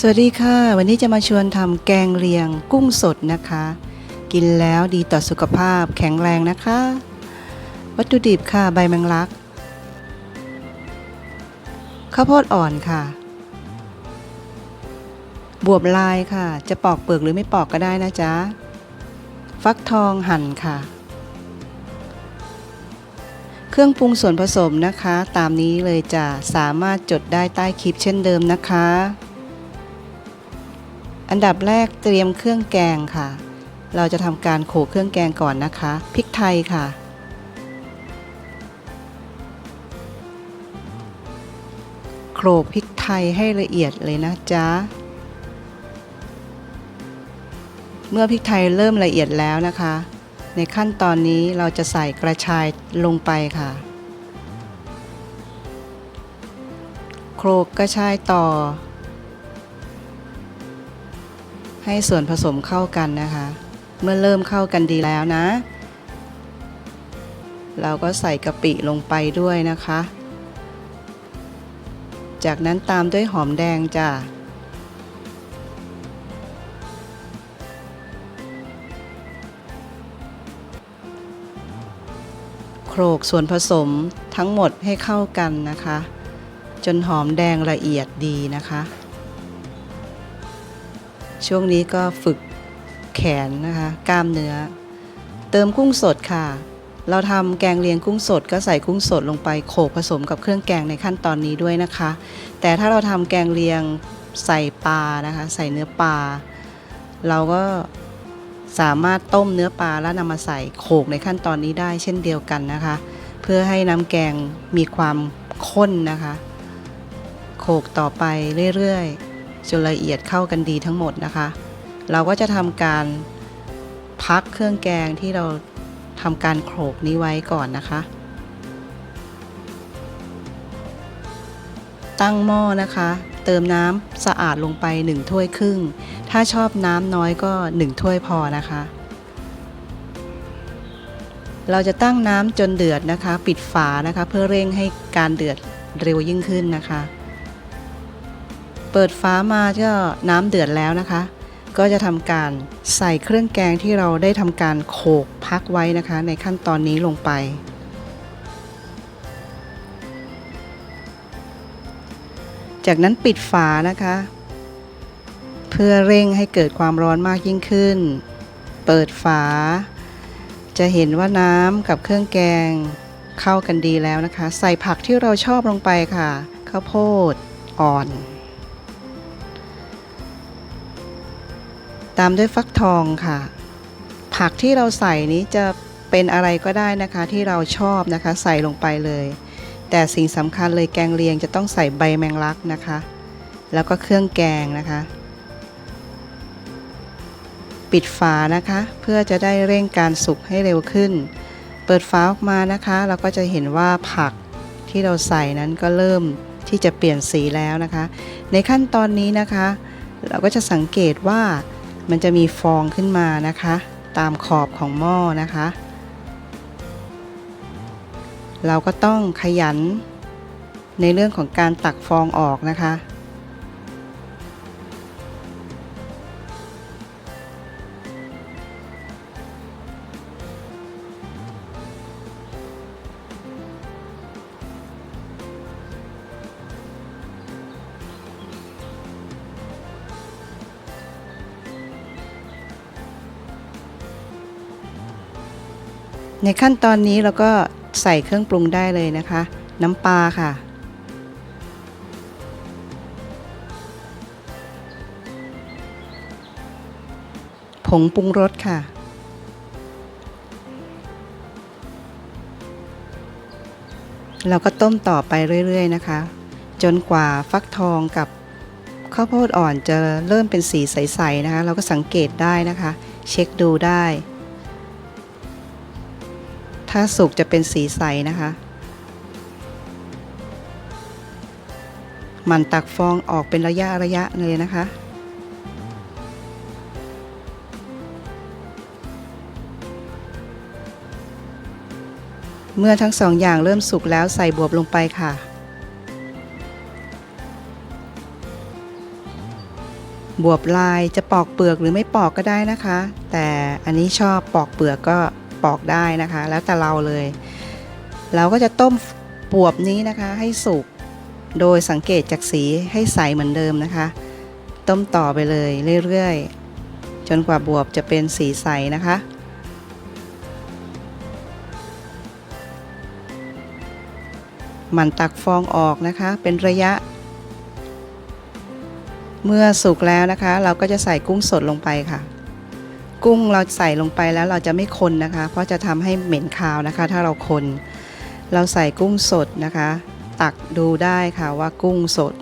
สวัสดีค่ะ วันนี้จะมาชวนทำแกงเลียงกุ้งสดนะคะ กินแล้วดีต่อสุขภาพแข็งแรงนะคะ วัตถุดิบค่ะใบแมงลัก ข้าวโพดอ่อนค่ะ บวบลายค่ะ จะปอกเปลือกหรือไม่ปอกก็ได้นะจ๊ะ ฟักทองหั่นค่ะ เครื่องปรุงส่วนผสมนะคะ ตามนี้เลยจะสามารถจดได้ใต้คลิปเช่นเดิมนะคะ อันดับแรกเตรียมเครื่องแกงค่ะ เราจะทำการโขลกเครื่องแกงก่อนนะคะ พริกไทยค่ะ โขลกพริกไทยให้ละเอียดเลยนะจ๊ะ เมื่อพริกไทยเริ่มละเอียดแล้วนะคะ ในขั้นตอนนี้เราจะใส่กระชายลงไปค่ะ โขลกกระชายต่อ ให้ส่วนผสมเข้ากันนะคะ เมื่อเริ่มเข้ากันดีแล้วนะ เราก็ใส่กะปิลงไปด้วยนะคะ จากนั้นตามด้วยหอมแดงจ้ะโขลกส่วนผสมทั้งหมดให้เข้ากันนะคะ จนหอมแดงละเอียดดีนะคะ ช่วงนี้ก็ฝึกแขนนะคะ กล้ามเนื้อ เติมกุ้งสดค่ะ เราทำแกงเลียงกุ้งสดก็ใส่กุ้งสดลงไปโขลกผสมกับเครื่องแกงในขั้นตอนนี้ด้วยนะคะ แต่ถ้าเราทำแกงเลียงใส่ปลานะคะ ใส่เนื้อปลาเราก็สามารถต้มเนื้อปลาแล้วนำมาใส่โขลกในขั้นตอนนี้ได้เช่นเดียวกันนะคะ เพื่อให้น้ำแกงมีความข้นนะคะ โขลกต่อไปเรื่อยๆ จนละเอียดเข้ากันดีทั้งหมดนะคะ เราก็จะทำการพักเครื่องแกงที่เราทำการโขลกนี้ไว้ก่อนนะคะ ตั้งหม้อนะคะ เติมน้ำสะอาดลงไป 1 ถ้วยครึ่ง ถ้าชอบน้ำน้อยก็ 1 ถ้วยพอนะคะ เราจะตั้งน้ำจนเดือดนะคะ ปิดฝานะคะ เพื่อเร่งให้การเดือดเร็วยิ่งขึ้นนะคะ เปิดฟ้ามาก็น้ำเดือดแล้วนะคะ ก็จะทำการใส่เครื่องแกงที่เราได้ทำการโขกพักไว้นะคะ ในขั้นตอนนี้ลงไป จากนั้นปิดฝานะคะ เพื่อเร่งให้เกิดความร้อนมากยิ่งขึ้น เปิดฝา จะเห็นว่าน้ำกับเครื่องแกงเข้ากันดีแล้วนะคะ ใส่ผักที่เราชอบลงไปค่ะข้าวโพดอ่อน ตามด้วยฟักทองค่ะ ผักที่เราใส่นี้จะเป็นอะไรก็ได้นะคะที่เราชอบนะคะใส่ลงไปเลย แต่สิ่งสำคัญเลยแกงเลียงจะต้องใส่ใบแมงลักนะคะ แล้วก็เครื่องแกงนะคะ ปิดฝานะคะ เพื่อจะได้เร่งการสุกให้เร็วขึ้น เปิดฝาออกมานะคะ เราก็จะเห็นว่าผักที่เราใส่นั้นก็เริ่มที่จะเปลี่ยนสีแล้วนะคะ ในขั้นตอนนี้นะคะ เราก็จะสังเกตว่า มันจะมีฟองขึ้นมานะคะ ตามขอบของหม้อนะคะ เราก็ต้องขยันในเรื่องของการตักฟองออกนะคะ ในขั้นตอนนี้เราก็ใส่เครื่องปรุงได้เลยนะคะ น้ำปลาค่ะ ผงปรุงรสค่ะ เราก็ต้มต่อไปเรื่อย ๆ นะคะ จนกว่าฟักทองกับข้าวโพดอ่อนจะเริ่มเป็นสีใส ๆ นะคะ เราก็สังเกตได้นะคะ เช็คดูได้ ถ้าสุกจะเป็นสีใสนะคะ มันตักฟองออกเป็นระยะระยะเลยนะคะ เมื่อทั้งสองอย่างเริ่มสุกแล้วใส่บวบลงไปค่ะบวบลายจะปอกเปลือกหรือไม่ปอกก็ได้นะคะ แต่อันนี้ชอบปอกเปลือกก็ ปอกได้นะคะ แล้วแต่เราเลย เราก็จะต้มบวบนี้นะคะให้สุกโดยสังเกตจากสีให้ใสเหมือนเดิมนะคะ ต้มต่อไปเลยเรื่อยๆ จนกว่าบวบจะเป็นสีใสนะคะหมันตักฟองออกนะคะเป็นระยะ เมื่อสุกแล้วนะคะ เราก็จะใส่กุ้งสดลงไปค่ะ กุ้งเราใส่ลงไปแล้วเราจะไม่คนนะคะ เพราะจะทำให้เหม็นคาวนะคะ ถ้าเราคน เราใส่กุ้งสดนะคะ ตักดูได้ค่ะว่ากุ้งสด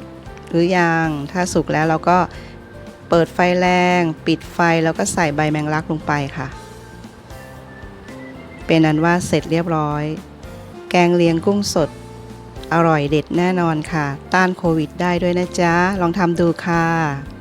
หรือยังถ้าสุกแล้วเราก็เปิดไฟแรง ปิดไฟแล้วก็ใส่ใบแมงลักลงไปค่ะ เป็นอันว่าเสร็จเรียบร้อย แกงเลียงกุ้งสด อร่อยเด็ดแน่นอนค่ะ ต้านโควิดได้ด้วยนะจ๊ะ ลองทำดูค่ะ